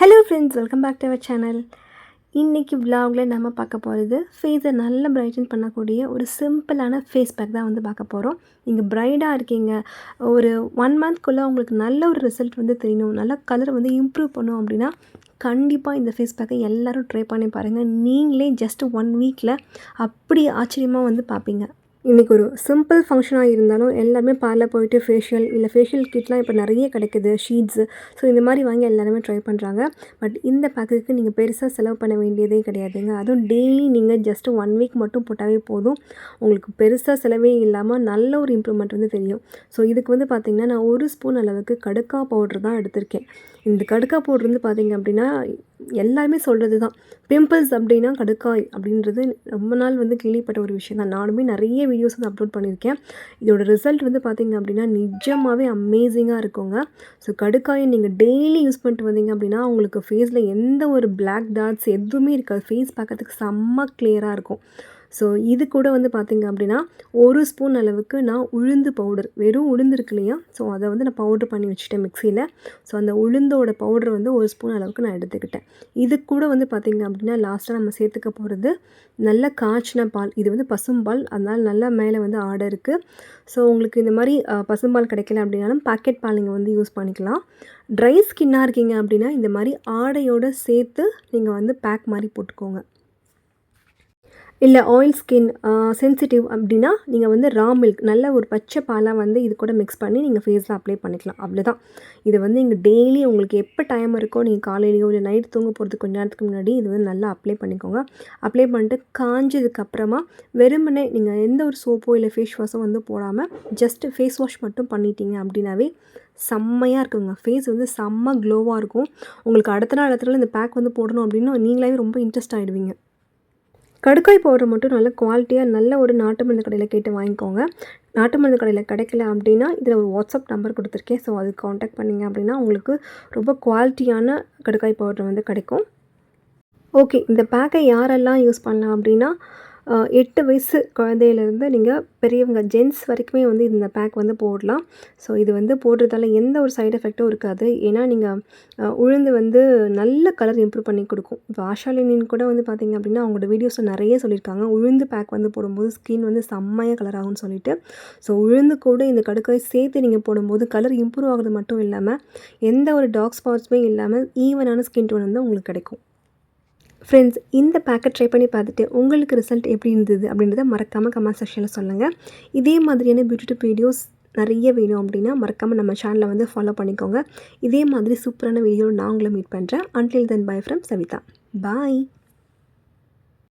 Hello friends welcome back to our channel இன்றைக்கி விலாகில் நம்ம பார்க்க போகிறது ஃபேஸை நல்லா பிரைட்டன் பண்ணக்கூடிய ஒரு சிம்பிளான ஃபேஸ் பேக் தான் வந்து பார்க்க போகிறோம் நீங்கள் பிரைடாக இருக்கீங்க. ஒரு ஒன் மந்த்க்குள்ளே உங்களுக்கு நல்ல ஒரு ரிசல்ட் வந்து தெரியணும். நல்ல கலர் வந்து இம்ப்ரூவ் பண்ணும் அப்படின்னா கண்டிப்பாக இந்த ஃபேஸ் பேக்கை எல்லோரும் ட்ரை பண்ணி பாருங்கள் நீங்களே ஜஸ்ட் ஒன் வீக்கில் அப்படி ஆச்சரியமாக வந்து பார்ப்பீங்க. இன்றைக்கி ஒரு சிம்பிள் ஃபங்க்ஷனாக இருந்தாலும் எல்லாருமே பார்லர் போயிட்டு ஃபேஷியல் இல்லை ஃபேஷியல் கிட்லாம் இப்போ நிறைய கிடைக்குது ஷீட்ஸு ஸோ இந்த மாதிரி வாங்கி எல்லாருமே ட்ரை பண்ணுறாங்க பட் இந்த பேக்குக்கு நீங்கள் பெருசாக செலவு பண்ண வேண்டியதே கிடையாதுங்க. அதுவும் டெய்லி நீங்கள் ஜஸ்ட்டு ஒன் வீக் மட்டும் போட்டாவே போதும். உங்களுக்கு பெருசாக செலவே இல்லாமல் நல்ல ஒரு இம்ப்ரூவ்மெண்ட் வந்து தெரியும். ஸோ இதுக்கு வந்து பார்த்திங்கன்னா நான் ஒரு ஸ்பூன் அளவுக்கு கடுக்கா பவுட்ரு தான் எடுத்திருக்கேன். இந்த கடுக்கா பவுட்ரு வந்து பார்த்திங்க அப்படின்னா எல்லாருமே சொல்கிறது தான் பிம்பிள்ஸ் அப்படின்னா கடுக்காய் அப்படின்றது ரொம்ப நாள் வந்து கேள்விப்பட்ட ஒரு விஷயம் தான் நானுமே நிறைய வீடியோஸ் வந்து அப்லோட் பண்ணியிருக்கேன். இதோட ரிசல்ட் வந்து பார்த்திங்க அப்படின்னா நிஜமாகவே அமேசிங்காக இருக்குங்க. ஸோ கடுக்காயை நீங்கள் டெய்லி யூஸ் பண்ணிட்டு வந்தீங்க அப்படின்னா உங்களுக்கு ஃபேஸில் எந்த ஒரு பிளாக் டாட்ஸ் எதுவுமே இருக்காது. ஃபேஸ் பார்க்கறதுக்கு செம்ம கிளியராக இருக்கும். ஸோ இது கூட வந்து பார்த்திங்க அப்படின்னா ஒரு ஸ்பூன் அளவுக்கு நான் உளுந்து பவுடர் வெறும் உளுந்து இருக்கு இல்லையா? ஸோ அதை வந்து நான் பவுட்ரு பண்ணி வச்சுட்டேன் மிக்சியில். ஸோ அந்த உளுந்தோட பவுடர் வந்து ஒரு ஸ்பூன் அளவுக்கு நான் எடுத்துக்கிட்டேன். இது கூட வந்து பார்த்திங்க அப்படின்னா லாஸ்ட்டாக நம்ம சேர்த்துக்க போகிறது நல்ல காய்ச்சின பால். இது வந்து பசும்பால் அதனால் நல்லா மேலே வந்து ஆடை இருக்குது ஸோ உங்களுக்கு இந்த மாதிரி பசும்பால் கிடைக்கல அப்படின்னாலும் பாக்கெட் பால் நீங்கள் வந்து யூஸ் பண்ணிக்கலாம். ட்ரை ஸ்கின்னாக இருக்கீங்க அப்படின்னா இந்த மாதிரி ஆடையோடு சேர்த்து நீங்கள் வந்து பேக் மாதிரி போட்டுக்கோங்க. இல்லை ஆயில் ஸ்கின் சென்சிட்டிவ் அப்படின்னா நீங்கள் வந்து ரா மில்க் நல்ல ஒரு பச்சை பாலாக வந்து இது கூட மிக்ஸ் பண்ணி நீங்கள் ஃபேஸில் அப்ளை பண்ணிக்கலாம். அவ்வளோதான் இது வந்து இங்கே டெய்லி உங்களுக்கு எப்போ டைம் இருக்கோ நீங்கள் காலையிலையோ இல்லை நைட் தூங்க போகிறதுக்கு கொஞ்ச நேரத்துக்கு முன்னாடி இது வந்து நல்லா அப்ளை பண்ணிக்கோங்க. அப்ளை பண்ணிட்டு காஞ்சதுக்கப்புறமா வெறுமனே நீங்கள் எந்த ஒரு சோப்போ இல்லை ஃபேஸ் வாஷோ வந்து போடாமல் ஜஸ்ட்டு ஃபேஸ் வாஷ் மட்டும் பண்ணிட்டீங்க அப்படின்னாவே செம்மையாக இருக்குங்க. ஃபேஸ் வந்து செம்ம க்ளோவாக இருக்கும். உங்களுக்கு அடுத்த நாள் அடுத்த நாள் இந்த பேக் வந்து போடணும் அப்படின்னா நீங்களாவே ரொம்ப இன்ட்ரெஸ்ட் ஆகிடுவீங்க கடுக்காய் பவுடர் மட்டும் நல்ல குவாலிட்டியாக நல்ல ஒரு நாட்டு மருந்து கடையில் கேட்டு வாங்கிக்கோங்க. நாட்டு மருந்து கடையில் கிடைக்கல அப்படின்னா இதில் ஒரு வாட்ஸ்அப் நம்பர் கொடுத்துருக்கேன். ஸோ அதுக்கு காண்டாக்ட் பண்ணிங்க அப்படின்னா உங்களுக்கு ரொம்ப குவாலிட்டியான கடுக்காய் பவுடர் வந்து கிடைக்கும். ஓகே இந்த பேக்கை யாரெல்லாம் யூஸ் பண்ணலாம் அப்படின்னா எட்டு வயசு குழந்தையிலேருந்து நீங்கள் பெரியவங்க ஜென்ஸ் வரைக்குமே வந்து இந்த பேக் வந்து போடலாம். ஸோ இது வந்து போடுறதால எந்த ஒரு சைடு எஃபெக்ட்டும் இருக்காது. ஏன்னா நீங்கள் உளுந்து வந்து நல்ல கலர் இம்ப்ரூவ் பண்ணி கொடுக்கும். இப்போ ஆஷாலினின் கூட வந்து பார்த்திங்க அப்படின்னா அவங்களோட வீடியோஸில் நிறைய சொல்லியிருக்காங்க. உளுந்து பேக் வந்து போடும்போது ஸ்கின் வந்து செம்மையாக கலர் ஆகும்னு சொல்லிட்டு. ஸோ உளுந்து கூட இந்த கடுக்காய் சேர்த்து நீங்கள் போடும்போது கலர் இம்ப்ரூவ் ஆகிறது மட்டும் இல்லாமல் எந்த ஒரு டாக் ஸ்பாட்ஸுமே இல்லாமல் ஈவனான ஸ்கின் டோன் வந்து உங்களுக்கு கிடைக்கும். ஃப்ரெண்ட்ஸ் இந்த பேக்கெட் ட்ரை பண்ணி பார்த்துட்டு உங்களுக்கு ரிசல்ட் எப்படி இருந்தது அப்படின்றத மறக்காமல் கமெண்ட் செக்ஷனில் சொல்லுங்கள் இதே மாதிரியான பியூட்டி டிப் வீடியோஸ் நிறைய வேணும் அப்படின்னா மறக்காமல் நம்ம சேனலை வந்து ஃபாலோ பண்ணிக்கோங்க. இதே மாதிரி சூப்பரான வீடியோ நான் உங்களை மீட் பண்ணுறேன் until then bye from Savitha. Bye